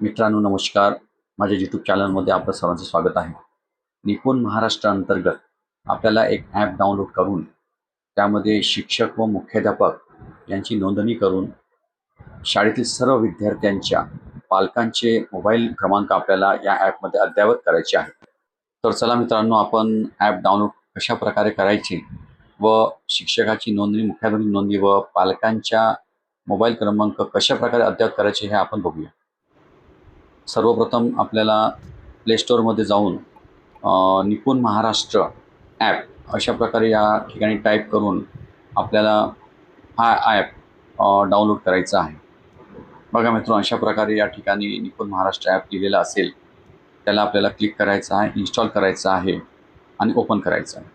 मित्रांनो नमस्कार. माझ्या यूट्यूब चॅनलमध्ये आपलं सर्वांचं स्वागत आहे. निपुण महाराष्ट्र अंतर्गत आपल्याला एक ॲप डाउनलोड करून त्यामध्ये शिक्षक व मुख्याध्यापक यांची नोंदणी करून शाळेतील सर्व विद्यार्थ्यांच्या पालकांचे मोबाईल क्रमांक आपल्याला या ॲपमध्ये अद्ययावत करायचे आहे. तर चला मित्रांनो आपण ॲप डाउनलोड कशा प्रकारे करायचे व शिक्षकाची नोंदणी मुख्याध्यापक नोंदणी व पालकांच्या मोबाईल क्रमांक कशा प्रकारे अद्ययावत करायचे हे आपण बघूया. सर्वप्रथम आपल्याला प्ले स्टोअरमध्ये जाऊन निपुण महाराष्ट्र ॲप अशा प्रकारे या ठिकाणी टाईप करून आपल्याला हा ॲप डाउनलोड करायचा आहे. बघा मित्रांनो अशा प्रकारे या ठिकाणी निपुण महाराष्ट्र ॲप लिहिलेलं असेल त्याला आपल्याला क्लिक करायचं आहे इन्स्टॉल करायचं आहे आणि ओपन करायचं आहे.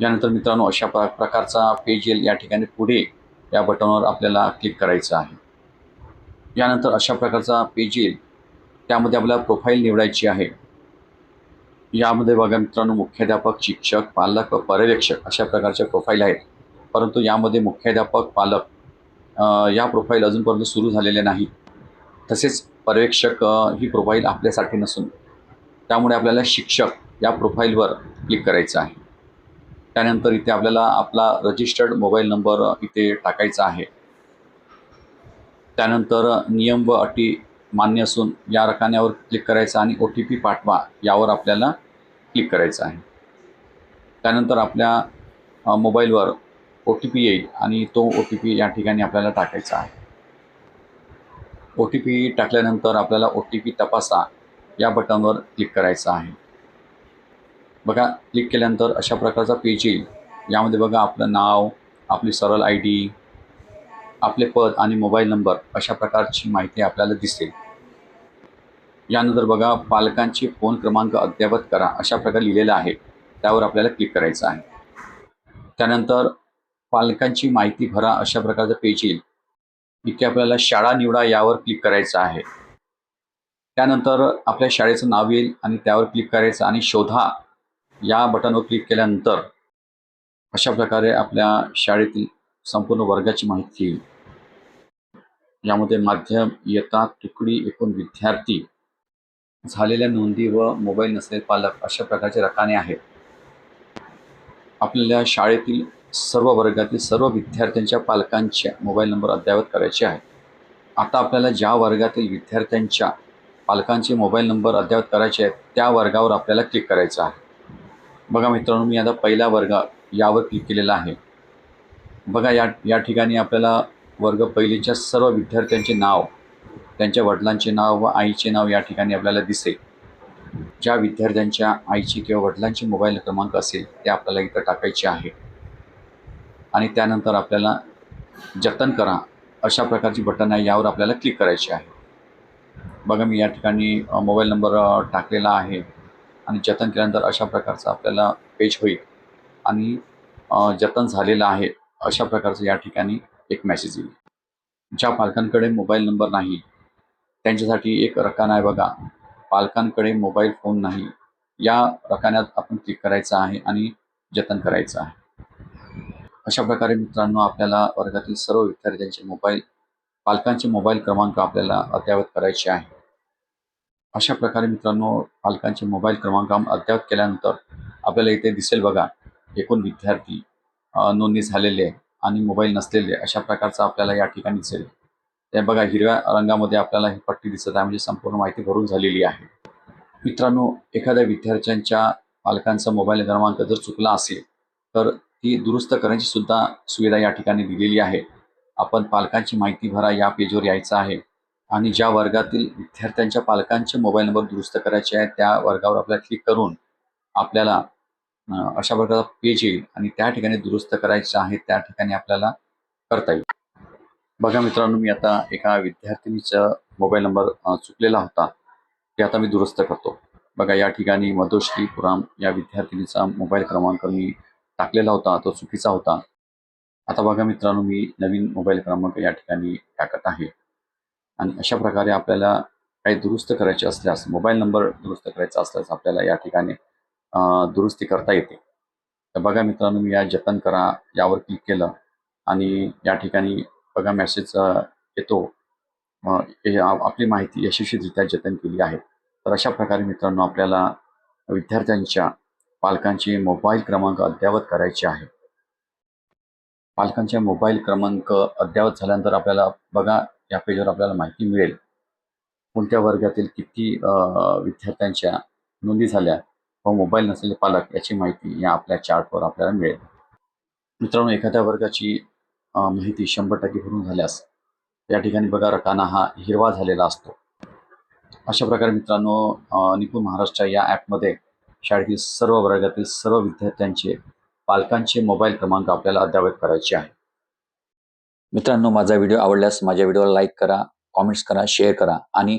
यानंतर मित्रांनो अशा प्र प्रकारचा पेज येईल या ठिकाणी पुढे या बटनवर आपल्याला क्लिक करायचं आहे. यानंतर अशा प्रकारचा पेज येईल त्यामध्ये आपल्याला प्रोफाईल निवडायची आहे. यामध्ये बघा मित्रांनो मुख्याध्यापक शिक्षक पालक व पर्यवेक्षक अशा प्रकारच्या प्रोफाईल आहेत. परंतु यामध्ये मुख्याध्यापक पालक या प्रोफाईल अजूनपर्यंत सुरू झालेले नाही तसेच पर्यवेक्षक ही प्रोफाईल आपल्यासाठी नसून त्यामुळे आपल्याला शिक्षक या प्रोफाईलवर क्लिक करायचं आहे. त्यानंतर इथे आपल्याला आपला रजिस्टर्ड मोबाईल नंबर इथे टाकायचा आहे. त्यानंतर नियम व अटी मान्य असून या रकान्यावर क्लिक करायचं आणि ओ टी पी पाठवा यावर आपल्याला क्लिक करायचं आहे. त्यानंतर आपल्या मोबाईलवर ओ टी पी येईल आणि तो ओ टी पी या ठिकाणी आपल्याला टाकायचा आहे. ओ टी पी टाकल्यानंतर आपल्याला ओ टी पी तपासा या बटनवर क्लिक करायचं आहे. बघा क्लिक केल्यानंतर अशा प्रकारचा पेज येईल. यामध्ये बघा आपलं नाव आपली सरळ आय डी आपले पद आणि मोबाईल नंबर अशा प्रकारची माहिती आपल्याला दिसेल. यानंतर बघा पालकांचे फोन क्रमांक अद्ययावत करा अशा प्रकारे लिहिलेलं आहे. त्यावर आपल्याला क्लिक करायचं आहे. त्यानंतर पालकांची माहिती भरा अशा प्रकारचं पेज येईल. इथे आपल्याला शाळा निवडा यावर क्लिक करायचं आहे. त्यानंतर आपल्या शाळेचं नाव येईल आणि त्यावर क्लिक करायचं आणि शोधा. या बटनवर क्लिक केल्यानंतर अशा प्रकारे आपल्या शाळेतील संपूर्ण वर्गाची माहिती येईल. यामध्ये माध्यम इयत्ता तुकडी एकूण विद्यार्थी झालेल्या नोंदी व मोबाईल नसलेले पालक अशा प्रकारचे रकाने आहेत. आपल्याला शाळेतील सर्व वर्गातील सर्व विद्यार्थ्यांच्या पालकांच्या मोबाईल नंबर अद्ययावत करायचे आहे आता आपल्याला ज्या वर्गातील विद्यार्थ्यांच्या पालकांचे मोबाईल नंबर अद्ययावत करायचे आहेत त्या वर्गावर आपल्याला क्लिक करायचं आहे. बघा मित्रांनो मी आता पहिला वर्ग यावर क्लिक केलेला आहे. बघा या या ठिकाणी आपल्याला वर्ग पहिलीच्या सर्व विद्यार्थ्यांचे नाव त्यांच्या वडिलांचे नाव व आईचे नाव या ठिकाणी आपल्याला दिसेल. ज्या विद्यार्थ्यांच्या आईची किंवा वडिलांचे मोबाईल क्रमांक असेल ते आपल्याला इथं टाकायचे आहे. आणि त्यानंतर आपल्याला जतन करा अशा प्रकारची बटन आहे यावर आपल्याला क्लिक करायची आहे. बघा मी या ठिकाणी मोबाईल नंबर टाकलेला आहे. आणि जतन केल्यानंतर अशा प्रकारचं आपल्याला पेज होईल. आणि जतन झालेलं आहे. अशा प्रकारचं या ठिकाणी एक मेसेज येईल. ज्या पालकांकडे मोबाईल नंबर नाही त्यांच्यासाठी एक रकाना आहे बघा. पालकांकडे मोबाईल फोन नाही या रकान्यात आपण क्लिक करायचं आहे आणि जतन करायचं आहे. अशा प्रकारे मित्रांनो आपल्याला वर्गातील सर्व विद्यार्थ्यांचे मोबाईल पालकांचे मोबाईल क्रमांक आपल्याला अद्ययावत करायचे आहे. अशा प्रकारे मित्रांनो पालकांचे मोबाईल क्रमांक अद्ययावत केल्यानंतर आपल्याला इथे दिसेल बघा एकूण विद्यार्थी नोंदणी झालेले आणि मोबाईल नसलेले अशा प्रकारचं आपल्याला या ठिकाणी दिसेल. ते बघा हिरव्या रंगामध्ये आपल्याला ही पट्टी दिसत आहे म्हणजे संपूर्ण माहिती भरून झालेली आहे. मित्रांनो एखाद्या विद्यार्थ्यांच्या पालकांचा मोबाईल क्रमांक जर चुकला असेल तर ती दुरुस्त करण्याची सुद्धा सुविधा या ठिकाणी दिलेली आहे. आपण पालकांची माहिती भरा या पेजवर यायचं आहे. आणि ज्या वर्गातील विद्यार्थ्यांच्या पालकांचे मोबाईल नंबर दुरुस्त करायचे आहेत त्या वर्गावर आपल्याला क्लिक करून आपल्याला अशा प्रकारचा पेज येईल आणि त्या ठिकाणी दुरुस्त करायचं आहे त्या ठिकाणी आपल्याला करता येईल. बघा मित्रांनो मी आता एका विद्यार्थिनीचा मोबाईल नंबर चुकलेला होता ते आता मी दुरुस्त करतो. बघा या ठिकाणी मधुश्री पुराम या विद्यार्थिनीचा मोबाईल क्रमांक मी टाकलेला होता तो चुकीचा होता. आता बघा मित्रांनो मी नवीन मोबाईल क्रमांक या ठिकाणी टाकत आहे. आणि अशा प्रकारे आपल्याला काही दुरुस्त करायचे असल्यास मोबाईल नंबर दुरुस्त करायचा असल्यास आपल्याला या ठिकाणी दुरुस्ती करता येते. तर बघा मित्रांनो मी या जतन करा यावर क्लिक केलं आणि या ठिकाणी बघा मेसेज येतो. आपली माहिती यशस्वीरित्या जतन केली आहे. तर अशा प्रकारे मित्रांनो आपल्याला विद्यार्थ्यांच्या पालकांचे मोबाईल क्रमांक अद्ययावत करायचे आहे. पालकांच्या मोबाईल क्रमांक अद्ययावत झाल्यानंतर आपल्याला बघा या पेजवर आपल्याला माहिती मिळेल. कोणत्या वर्गातील किती विद्यार्थ्यांच्या नोंदी झाल्या? व मोबाईल नसलेले पालक याची माहिती या आपल्या चार्टवर आपल्याला मिळेल. मित्रांनो एखाद्या वर्गाची माहिती शंभर टक्के भरून झाल्यास या ठिकाणी बघा रकाना हा हिरवा झालेला असतो. अशा प्रकारे मित्रांनो निपुण महाराष्ट्र या ॲपमध्ये शाळेतील सर्व वर्गातील सर्व विद्यार्थ्यांचे पालकांचे मोबाईल क्रमांक आपल्याला अद्ययावत करायचे आहे. मित्रांनो माझा व्हिडिओ आवडल्यास माझ्या व्हिडिओला लाईक करा कॉमेंट्स करा शेअर करा आणि